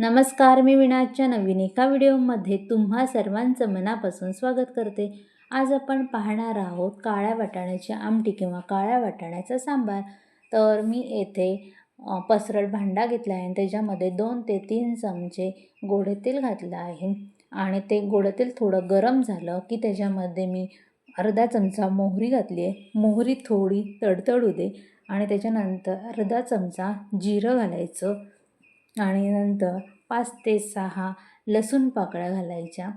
नमस्कार मी विनाजच्या नवीन एका व्हिडिओमध्ये तुम्हा सर्वांचं मनापासून स्वागत करते. आज आपण पाहणार आहोत काळ्या वाटाण्याची आमटी किंवा काळ्या वाटाण्याचा सांबार. तर मी येथे अ, पसरट भांडा घेतला आहे आणि त्याच्यामध्ये दोन ते तीन चमचे गोडे तेल घातलं आहे. आणि ते गोडं तेल थोडं गरम झालं की त्याच्यामध्ये मी अर्धा चमचा मोहरी घातली आहे. मोहरी थोडी तडतडू दे आणि त्याच्यानंतर अर्धा चमचा जिरं घालायचं. आणि नंतर पाच ते सहा लसूण पाकळ्या घालायच्या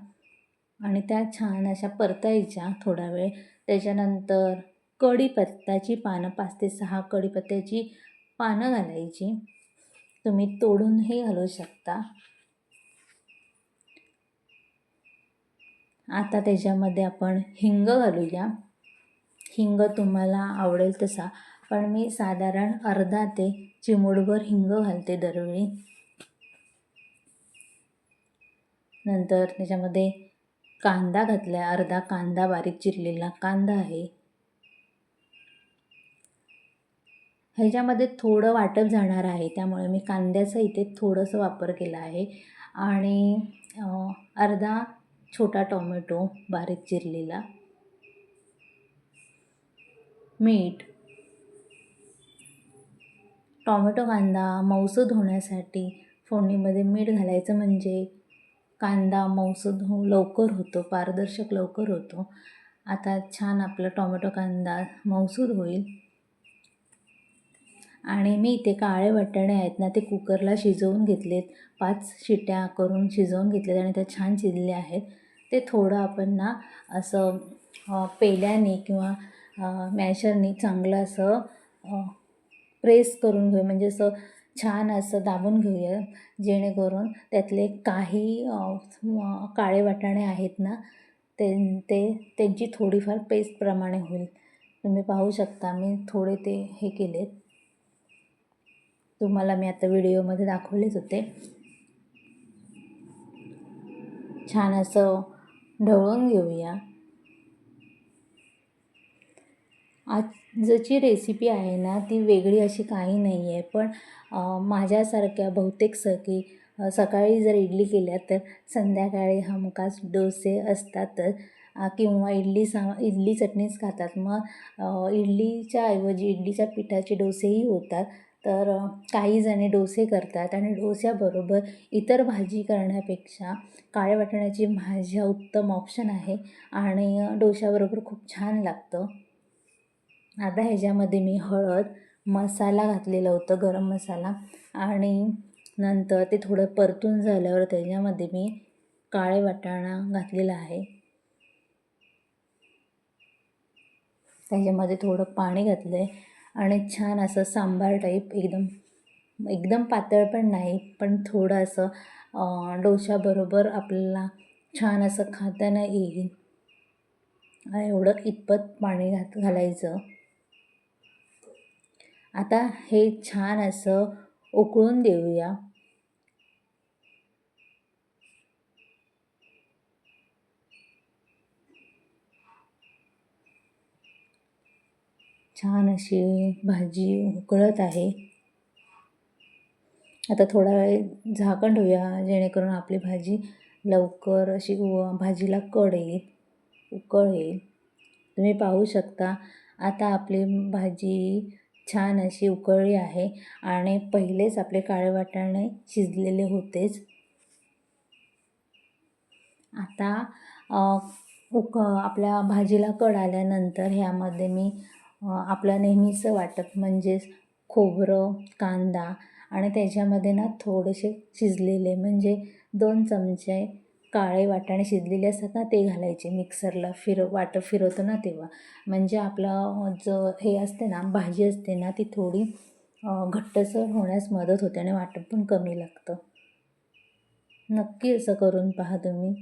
आणि त्या छान अशा परतायच्या थोडा वेळ. त्याच्यानंतर कढीपत्त्याची पानं पाच ते सहा कढीपत्त्याची पानं घालायची. तुम्ही तोडूनही घालू शकता. आता त्याच्यामध्ये आपण हिंग घालूया. हिंग तुम्हाला आवडेल तसा पण मी साधारण अर्धा ते चिमूडभर हिंग घालते दरवेळी. नंतर त्याच्यामध्ये कांदा घातला अर्धा कांदा बारीक चिरलेला कांदा आहे. ह्याच्यामध्ये थोडं वाटप जाणार आहे त्यामुळे मी कांद्याचा इथे थोडंसं वापर केला आहे. आणि अर्धा छोटा टोमॅटो बारीक चिरलेला. मीठ टॉमॅटो कांदा मऊसूद होण्यासाठी फोडणीमध्ये मीठ घालायचं म्हणजे कांदा मऊसूद हो लवकर होतो पारदर्शक लवकर होतो. आता छान आपला टॉमॅटो कांदा मऊसूद होईल. आणि मी इथे काळे वाटाणे आहेत ना ते कुकरला शिजवून घेतलेत. पाच शिट्या करून शिजवून घेतलेत आणि त्या छान शिजले आहेत. ते थोडं आपण ना असं पेल्याने किंवा मॅशरनी चांगलं असं प्रेस करून घेऊ म्हणजे असं छान असं दाबून घेऊया जेणेकरून त्यातले काही काळे वाटाणे आहेत ना ते ते त्यांची थोडीफार पेस्टप्रमाणे होईल. तुम्ही पाहू शकता मी थोडे ते हे केलेत. तुम्हाला मी आता व्हिडिओमध्ये दाखवलेच होते. छान असं ढवळून घेऊया. आजची रेसिपी आहे ना ती वेगळी अशी काही नाही आहे पण माझ्यासारख्या बहुतेक सखी सकाळी जर इडली केल्या तर संध्याकाळी हमखास डोसे असतातच. किंवा इडली सा इडली चटणीच खातात. मग इडलीच्या ऐवजी इडलीच्या पिठाचे डोसेही होतात. तर काही जणे डोसे करतात आणि डोस्याबरोबर इतर भाजी करण्यापेक्षा काळ्या वाटाण्याची भाजी हा उत्तम ऑप्शन आहे. आणि डोश्याबरोबर खूप छान लागतं. आता ह्याच्यामध्ये मी हळद मसाला घातलेला होतं गरम मसाला. आणि नंतर ते थोडं परतून झाल्यावर त्याच्यामध्ये मी काळे वाटाणा घातलेला आहे. त्याच्यामध्ये थोडं पाणी घातलं आहे आणि छान असं सांबार टाईप एकदम एकदम पातळ पण नाही पण थोडं असं डोशाबरोबर आपल्याला छान असं खाताना येईल. एवढं इतपत पाणी घात घालायचं. आता हे छान असं उकळून देऊया. छान अशी भाजी उकळत आहे. आता थोडा वेळ झाकण ठेवूया जेणेकरून आपली भाजी लवकर अशी भाजीला कड येईल उकळ येईल. तुम्ही पाहू शकता आता आपली भाजी छान अशी उकळली आहे आणि पहिलेच आपले काळे वाटाणे शिजलेले होतेच. आता उक आपल्या भाजीला कड आल्यानंतर ह्यामध्ये मी आपलं नेहमीचं वाटप म्हणजेच खोबरं कांदा आणि त्याच्यामध्ये ना थोडेसे शिजलेले म्हणजे दोन चमचे काळे वाटाणे शिजलेले असतात ना ते घालायचे मिक्सरला फिर वाटप फिरवतो ना तेव्हा. म्हणजे आपलं जो हे असते ना भाजी असते ना ती थोडी घट्टसर होण्यास मदत होते आणि वाटप पण कमी लागतं. नक्की असं करून पहा तुम्ही.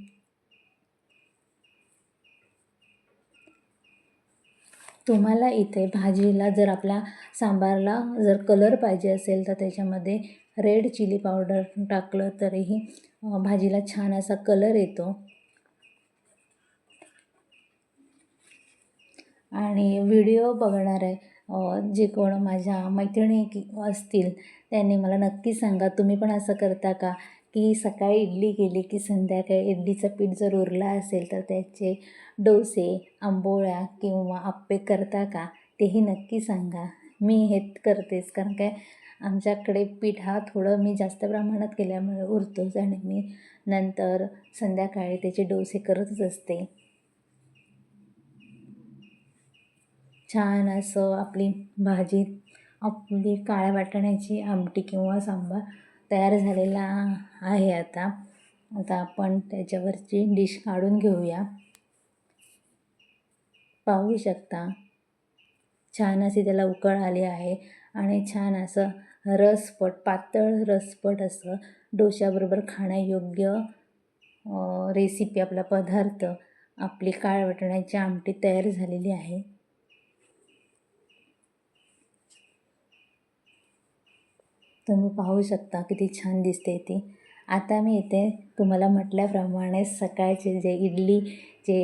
तुम्हाला इथे भाजीला जर आपल्या सांबारला जर कलर पाहिजे असेल तर त्याच्यामध्ये रेड चिली पावडर टाकलं तरीही भाजीला छान असा कलर येतो. आणि व्हिडिओ बघणार आहे जे कोण माझ्या मैत्रिणी असतील त्यांनी मला नक्की सांगा तुम्ही पण असं करता का? की सकाळी इडली केली की संध्याकाळी इडलीचं पीठ जर उरलं असेल तर त्याचे डोसे आंबोळ्या किंवा आप्पे करता का? तेही नक्की सांगा. मी हे करतेच कारण काय आमच्याकडे पीठ हा थोडं मी जास्त प्रमाणात केल्यामुळे उरतोच आणि मी नंतर संध्याकाळी त्याचे डोसे करतच असते. छान असं आपली भाजी आपली काळ्या वाटाण्याची आमटी किंवा सांबार तयार झालेला आहे आता. आता आपण त्याच्यावरची डिश काढून घेऊया. पाहू शकता. छान अशी त्याला उकळ आली आहे. आणि छान असं रसपट पातळ रसपट असं डोश्याबरोबर खाण्यायोग्य रेसिपी आपला पदार्थ आपली काळ वाटण्याची आमटी तयार झालेली आहे. तुम्ही पाहू शकता किती छान दिसते ती. आता मी इथे तुम्हाला म्हटल्याप्रमाणे सकाळचे जे इडली जे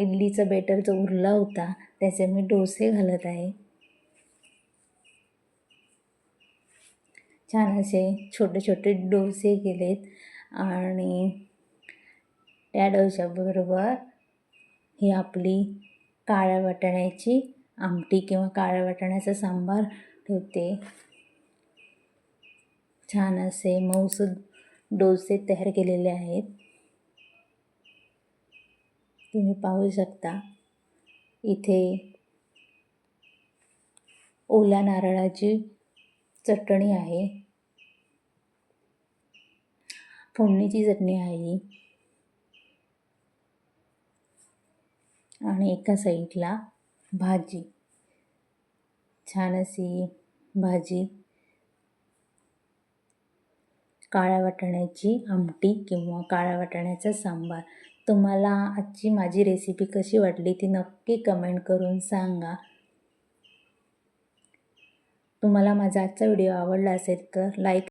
इडलीचं बेटर जो उरला होता त्याचे मी डोसे घालत आहे. छान असे छोटे छोटे डोसे केलेत. आणि त्या डोशाबरोबर ही आपली काळ्या वाटाण्याची आमटी किंवा काळ्या वाटाण्याचा सांबार ठेवते. छान असे मऊसूद डोसे तयार केलेले आहेत. तुम्ही पाहू शकता. इथे ओल्या नारळाची चटणी आहे. फोडणीची चटणी आहे. आणि एका साईडला भाजी. छान अशी भाजी. काळ्या वाटाण्याची आमटी किंवा काळ्या वाटाण्याचा सांबार. तुम्हाला आजची माझी रेसिपी कशी वाटली ती नक्की कमेंट करून सांगा. तुम्हाला माझा आजचा व्हिडिओ आवडला असेल तर लाईक